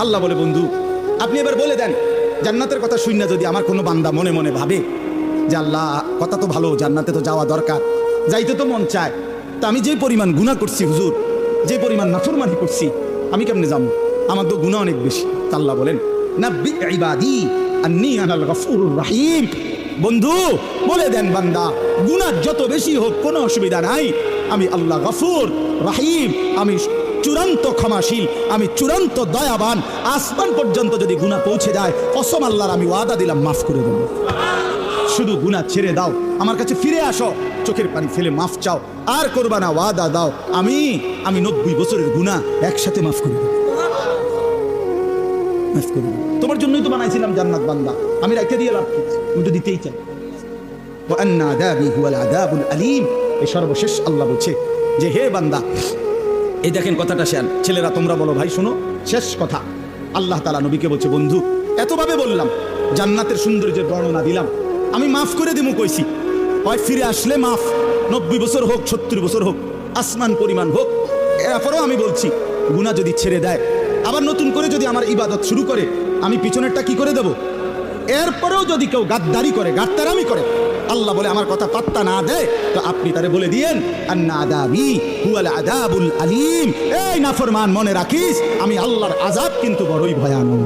আল্লাহ বলে, বন্ধু, আপনি এবার বলে দেন, জান্নাতের কথা শুন না যদি আমার কোনো বান্দা মনে মনে ভাবে যে আল্লাহ, কথা তো ভালো, জান্নাতে তো যাওয়া দরকার। যাইতে তো মন চায়। তা আমি যে পরিমাণ গুণা করছি, হুজুর, যে পরিমাণ নাফরমানি করছি, আমি কেমনে যাব আমার তো গুণা অনেক বেশি। তা আল্লাহ বলেন দি আর নি বন্ধু, বলে দেন বান্দা, গুনাহ যত বেশি হোক কোনো অসুবিধা নাই। আমি আল্লাহ গফুর, রাহিম, আমি চূড়ান্ত ক্ষমাশীল, আমি চূড়ান্ত দয়াবান। আসমান পর্যন্ত যদি গুনাহ পৌঁছে যায় অসম আল্লাহর আমি ওয়াদা দিলাম, মাফ করে দেবো। শুধু গুনাহ ছেড়ে দাও, আমার কাছে ফিরে আসো, চোখের পানি ফেলে মাফ চাও, আর করবা না, ওয়াদা দাও। আমি আমি নব্বই বছরের গুনাহ একসাথে মাফ করে দেবো। মাফ করে তোমার জন্যই তো বানাইছিলাম জান্নাত বান্দা। আমি রাখতে দিয়ে লাভ কি? তুমি তো দিতেই চাই ও আন্না আলিম। এই সর্বশেষ আল্লাহ বলছে যে, হে বান্দা, এই দেখেন কথাটা শেয়ার ছেলেরা, তোমরা বলো, ভাই, শোনো, শেষ কথা। আল্লাহ তালা নবীকে বলছে, বন্ধু, এতভাবে বললাম, জান্নাতের সৌন্দর্যের বর্ণনা দিলাম। আমি মাফ করে দিমু কইছি। হয় ফিরে আসলে মাফ, নব্বই বছর হোক, সত্তর বছর হোক, আসমান পরিমাণ হোক, এরপরও আমি বলছি গুণা যদি ছেড়ে দেয় আবার নতুন করে যদি আমার ইবাদত শুরু করে, আমি পিছনেরটা কি করে দেব? এরপরেও যদি কেউ গাদ্দারি করে, গাদ্দারামি করে, আল্লাহ বলে আমার কথা পাত্তা না দেয়, তো আপনি তারে বলে দিয়েন আদাবুল আলিম। এই নাফরমান মনে রাখিস, আমি আল্লাহর আজাব কিন্তু বড়ই ভয়ানক।